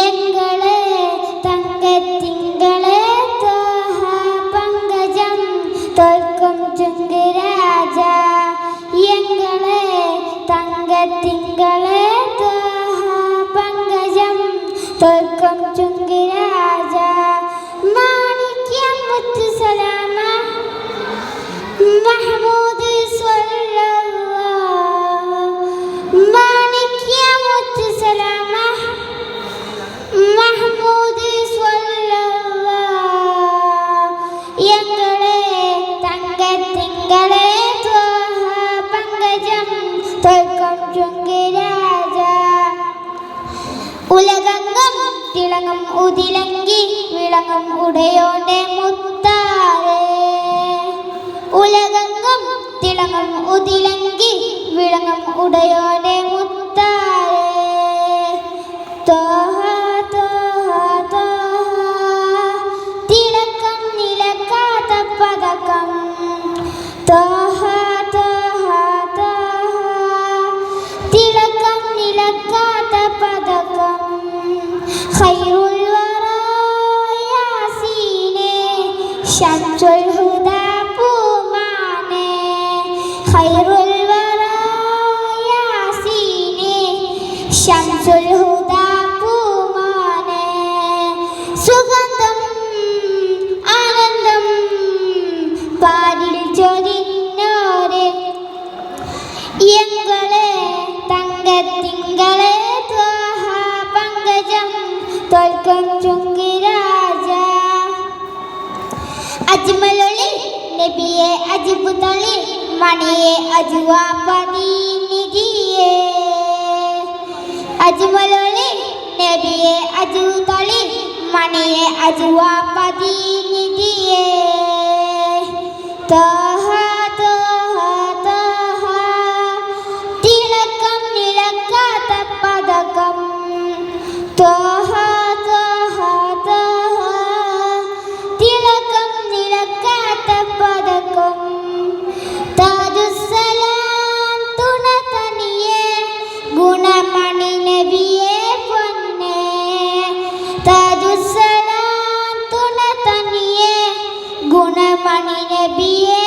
എങ്ങളെ തങ്കത്തിങ്കളെ തോഹ പങ്കജം തോൽക്കും ചുങ്കുരാജ എങ്ങളെ തങ്കത്തിങ്കളെ ത്വഹ പങ്കജം തോൽക്കും തിളങ്ങും ഉതിലങ്കി വിളങ്ങും ഉടയോടെ മുത്താരേ ഉലകങ്ങും തിളങ്ങും ഉതിലങ്കി വിളങ്ങും ഉടയോടെ മുത്താരേ തോഹ തോഹ തോഹ. തിളക്കം നിലക്കാത്ത ശംസുൽ ഹുദാ പൂമാനെ ഖൈറുൽ വറാ യാസീനെ ശംസുൽ ഹുദാ പൂമാനെ. സുഗന്ധം ആനന്ദം പാരിൽ ചൊരിഞ്ഞോരെ എങ്ങളെ തങ്കത്തിങ്കളെ ത്വഹ പങ്കജം തോൽക്കും അജ്മലൊളി നബിയെ അജിബു തളി മണിയെ അജുവാപതി നിധിയെ അജ്മലൊളി നബിയെ അജു തളി മണിയെ അജുവാപതി നിധിയെ തുണ നബിയെ